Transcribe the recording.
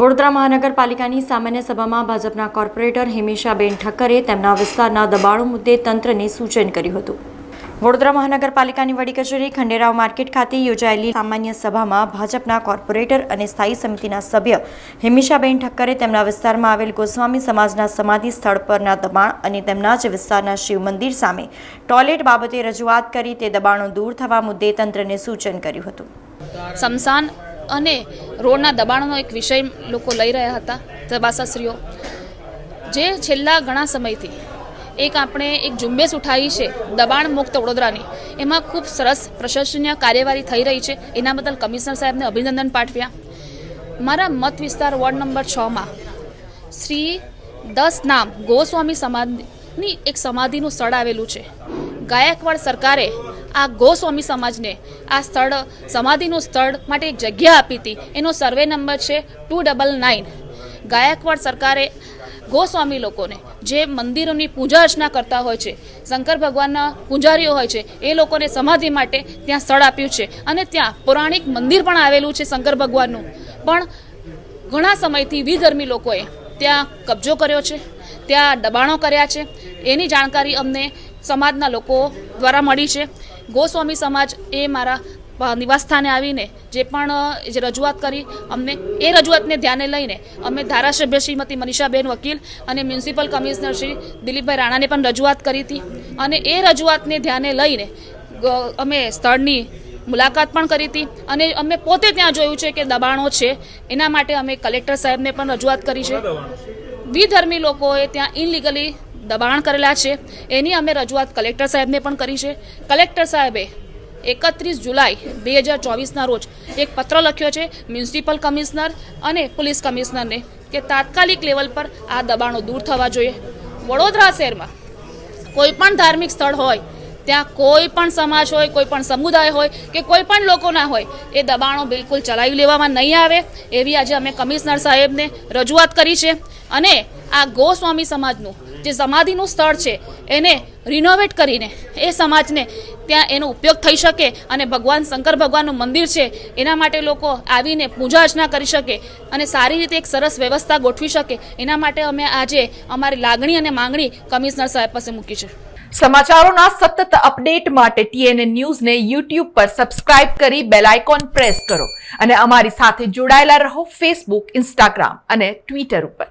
વડોદરા મહાનગરપાલિકાની સામાન્ય સભામાં ભાજપના કોર્પોરેટર હિમિશાબેન ઠક્કરે તેમના વિસ્તારના દબાણો મુદ્દે તંત્રને સૂચન કર્યું હતું. વડોદરા મહાનગરપાલિકાની વડી કચેરી ખંડેરાવ માર્કેટ ખાતે યોજાયેલી સામાન્ય સભામાં ભાજપના કોર્પોરેટર અને સ્થાયી સમિતિના સભ્ય હિમિશાબેન ઠક્કરે તેમના વિસ્તારમાં આવેલ ગોસ્વામી સમાજના સમાધિ સ્થળ પરના દબાણ અને તેમના જ વિસ્તારના શિવ મંદિર સામે ટોયલેટ બાબતે રજૂઆત કરી તે દબાણો દૂર થવા મુદ્દે તંત્રને સૂચન કર્યું હતું. સ્મશાન અને રોડના દબાણનો એક વિષય લોકો લઈ રહ્યા હતા સભાસદશ્રીઓ જે છેલ્લા ઘણા સમયથી એક આપણે એક ઝુંબેશ ઉઠાવી છે દબાણ મુક્ત વડોદરાની. એમાં ખૂબ સરસ પ્રશંસનીય કાર્યવાહી થઈ રહી છે. એના બદલ કમિશનર સાહેબને અભિનંદન પાઠવ્યા. મારા મત વિસ્તાર વોર્ડ નંબર છમાં શ્રી દસ નામ ગોસ્વામી સમાધિની એક સમાધિનું સ્થળ આવેલું છે. ગાયકવાડ સરકારે આ ગોસ્વામી સમાજને આ સ્થળ, સમાધિનું સ્થળ માટે એક જગ્યા આપી હતી. એનો સર્વે નંબર છે ટુ ડબલ નાઇન. ગાયકવાડ સરકારે ગોસ્વામી લોકોને જે મંદિરોની પૂજા અર્ચના કરતા હોય છે, શંકર ભગવાનના પૂજારીઓ હોય છે, એ લોકોને સમાધિ માટે ત્યાં સ્થળ આપ્યું છે. અને ત્યાં પૌરાણિક મંદિર પણ આવેલું છે શંકર ભગવાનનું. પણ ઘણા સમયથી વિધર્મી લોકોએ ત્યાં કબજો કર્યો છે, ત્યાં દબાણો કર્યા છે. એની જાણકારી અમને સમાજના લોકો દ્વારા મળી છે. ગોસ્વામી સમાજ એ મારા નિવાસસ્થાને આવીને જે પણ, જે રજૂઆત કરી, અમને એ રજૂઆતને ધ્યાને લઈને અમે ધારાસભ્ય શ્રીમતી મનીષાબેન વકીલ અને મ્યુનિસિપલ કમિશનર શ્રી દિલીપભાઈ રાણાને પણ રજૂઆત કરી હતી. અને એ રજૂઆતને ધ્યાને લઈને અમે સ્થળની મુલાકાત પણ કરી હતી અને અમે પોતે ત્યાં જોયું છે કે દબાણો છે. એના માટે અમે કલેક્ટર સાહેબને પણ રજૂઆત કરી છે. વિધર્મી લોકોએ ત્યાં ઇનલીગલી દબાણ કરેલા છે. એની અમે રજૂઆત કલેક્ટર સાહેબને પણ કરી છે. કલેક્ટર સાહેબે એકત્રીસ જુલાઈ બે હજાર ચોવીસના રોજ એક પત્ર લખ્યો છે મ્યુનિસિપલ કમિશનર અને પોલીસ કમિશનરને કે તાત્કાલિક લેવલ પર આ દબાણો દૂર થવા જોઈએ. વડોદરા શહેરમાં કોઈ પણ ધાર્મિક સ્થળ હોય ત્યાં કોઈ પણ સમાજ હોય, કોઈ પણ સમુદાય હોય કે કોઈ પણ લોકોના હોય, એ દબાણો બિલકુલ ચલાવી લેવામાં નહીં આવે. એવી આજે અમે કમિશનર સાહેબને રજૂઆત કરી છે. અને આ ગોસ્વામી સમાજનું જે સમાધિનું સ્થળ છે, એને રિનોવેટ કરીને એ સમાજને ત્યાં એનો ઉપયોગ થઈ શકે અને ભગવાન શંકર ભગવાનનું મંદિર છે, એના માટે લોકો આવીને પૂજા અર્ચના કરી શકે અને સારી રીતે એક સરસ વ્યવસ્થા ગોઠવી શકે. એના માટે અમે આજે અમારી લાગણી અને માંગણી કમિશનર સાહેબ પાસે મૂકી છે. સમાચારોના સતત અપડેટ માટે ટીએનએ ન્યૂઝને યુટ્યુબ પર સબસ્ક્રાઇબ કરી બેલ આઇકોન પ્રેસ કરો અને અમારી સાથે જોડાયેલા રહો ફેસબુક, ઇન્સ્ટાગ્રામ અને ટ્વિટર ઉપર.